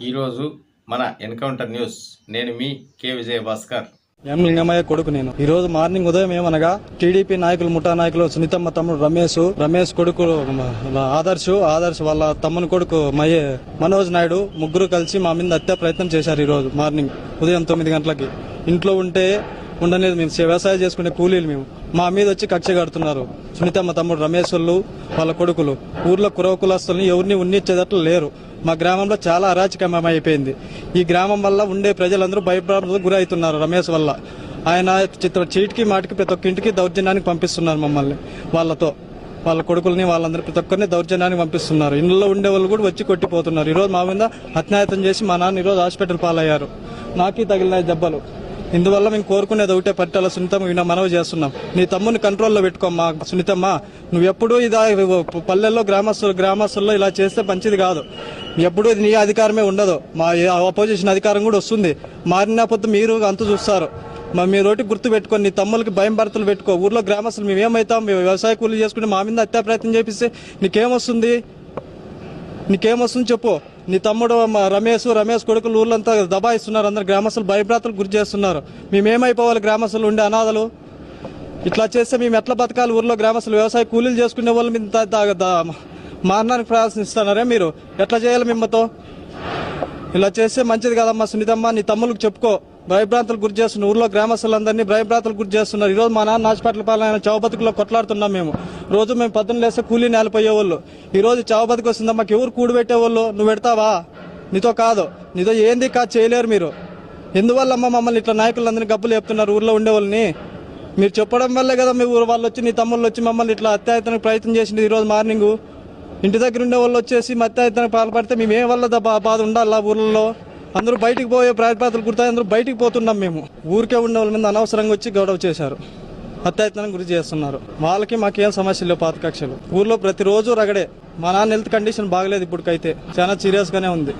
ఈరోజు మన encounter news. నేను మీ కే. విజయ భాస్కర్ ఎం. లింగమయ్య కొడుకు నేను. ఈ రోజు మార్నింగ్ ఉదయం ఏమనగా టీడీపీ నాయకులు ముఠా నాయకులు సునీతమ్మ తమ్ముడు రమేష్ రమేష్ కొడుకు ఆదర్శ్ ఆదర్శ్ వాళ్ళ తమ్ముని కొడుకు మయ్యే మనోజ్ నాయుడు ముగ్గురు కలిసి మా మీద హత్య ప్రయత్నం చేశారు ఈ రోజు మార్నింగ్ ఉదయం తొమ్మిది గంటలకి. ఇంట్లో ఉంటే ఉండలేదు మేము వ్యవసాయం చేసుకునే కూలీలు మేము. మా మీద వచ్చి కక్ష కడుతున్నారు. సునీతమ్మ తమ్ముడు రమేష్ వాళ్ళు వాళ్ళ కొడుకులు. ఊర్లో కురవ కులస్తుల్ని ఎవరిని ఉన్నిచ్చేటట్లు లేరు. మా గ్రామంలో చాలా అరాచకమయం అయిపోయింది ఈ గ్రామం వల్ల ఉండే ప్రజలందరూ భయభ్రాంతులకు గురవుతున్నారు రమేష్ వల్ల. ఆయన చిత్ర చీటికి మాటికి ప్రతి ఒక్క ఇంటికి దౌర్జన్యానికి పంపిస్తున్నారు మమ్మల్ని వాళ్ళతో. వాళ్ళ కొడుకుల్ని వాళ్ళందరూ ప్రతి ఒక్కరిని దౌర్జన్యానికి పంపిస్తున్నారు. ఇంట్లో ఉండే వాళ్ళు కూడా వచ్చి కొట్టిపోతున్నారు. ఈరోజు మా మీద అత్యాయతం చేసి మా నాన్న ఈరోజు హాస్పిటల్ పాలయ్యారు. నాకి తగిలిన దెబ్బలు. ఇందువల్ల మేము కోరుకునేది ఒకటే పట్టాల సునీతమ్మ విన మనవి చేస్తున్నాం. నీ తమ్ముని కంట్రోల్లో పెట్టుకోమ్మా సునీతమ్మ. నువ్వు ఎప్పుడూ ఇదా పల్లెల్లో గ్రామస్తులు గ్రామస్తుల్లో ఇలా చేస్తే మంచిది కాదు. ఎప్పుడూ ఇది నీ అధికారమే ఉండదు. మా అపోజిషన్ అధికారం కూడా వస్తుంది. మారిన పొద్దు మీరు అంత చూస్తారు. మా మీ రోటి గుర్తు పెట్టుకొని నీ తమ్ములకి భయం భర్తలు పెట్టుకో. ఊర్లో గ్రామస్తులు మేము ఏమవుతాం మేము వ్యవసాయ కూలీలు చేసుకుంటే మా మీద హత్యా ప్రయత్నం చేపిస్తే నీకేమొస్తుంది? నీకేమొస్తుంది చెప్పు. నీ తమ్ముడు మా రమేష్ రమేష్ కొడుకులు ఊర్లంతా దబాయిస్తున్నారు. అందరు గ్రామస్తులు భయభ్రాతలు గురి చేస్తున్నారు. మేమేమైపోవాలి గ్రామస్తులు ఉండే అనాథలు? ఇట్లా చేస్తే మేము ఎట్లా బతకాలి? ఊర్లో గ్రామస్తులు వ్యవసాయ కూలీలు చేసుకునే వాళ్ళు మీద మారణానికి ద- మీరు? ఎట్లా చేయాలి మిమ్మతో? ఇలా చేస్తే మంచిది కదమ్మా సునీతమ్మ నీ తమ్ములకు చెప్పుకో. భయభ్రాంతులు గురి చేస్తున్నారు ఊర్లో గ్రామస్తులందరినీ భయభ్రాంతులు గురి చేస్తున్నారు. ఈరోజు మా నాన్న హాస్పిటల్ పాలన చౌబతిలో కొట్లాడుతున్నాం మేము. రోజు మేము పొద్దున్న లేస్తే కూలీ నేలిపోయేవాళ్ళు. ఈ రోజు చౌబతికి వస్తుందా మాకు ఎవరు కూడుపెట్టేవాళ్ళు నువ్వు పెడతావా? నీతో కాదు. నీతో ఏంది కాదు చేయలేరు మీరు. ఎందువల్లమ్మ మమ్మల్ని ఇట్లా నాయకులందరినీ గబ్బులు చెప్తున్నారు ఊర్లో ఉండేవాళ్ళని మీరు చెప్పడం వల్లే కదా మీ ఊరు వాళ్ళు వచ్చి నీ తమ్ముళ్ళు వచ్చి మమ్మల్ని ఇట్లా అత్యాయతనకు ప్రయత్నం చేసింది ఈరోజు మార్నింగ్. ఇంటి దగ్గర ఉండే వాళ్ళు వచ్చేసి మత్యాయతనకు పాల్పడితే మేము ఏ వల్ల బాధ ఉండాలా ఊర్లలో? అందరూ బయటికి పోయే ప్రయత్నాలు గుర్తాయి. అందరూ బయటికి పోతున్నాం మేము. ఊరికే ఉండే వాళ్ళ మీద అనవసరంగా వచ్చి గొడవ చేశారు. అత్యాయతనం గురి చేస్తున్నారు. వాళ్ళకి మాకేం సమస్య లేవు పాత కక్షలు. ఊర్లో ప్రతిరోజు రగడే. మా నాన్న హెల్త్ కండిషన్ బాగలేదు ఇప్పటికైతే. చాలా సీరియస్గానే ఉంది.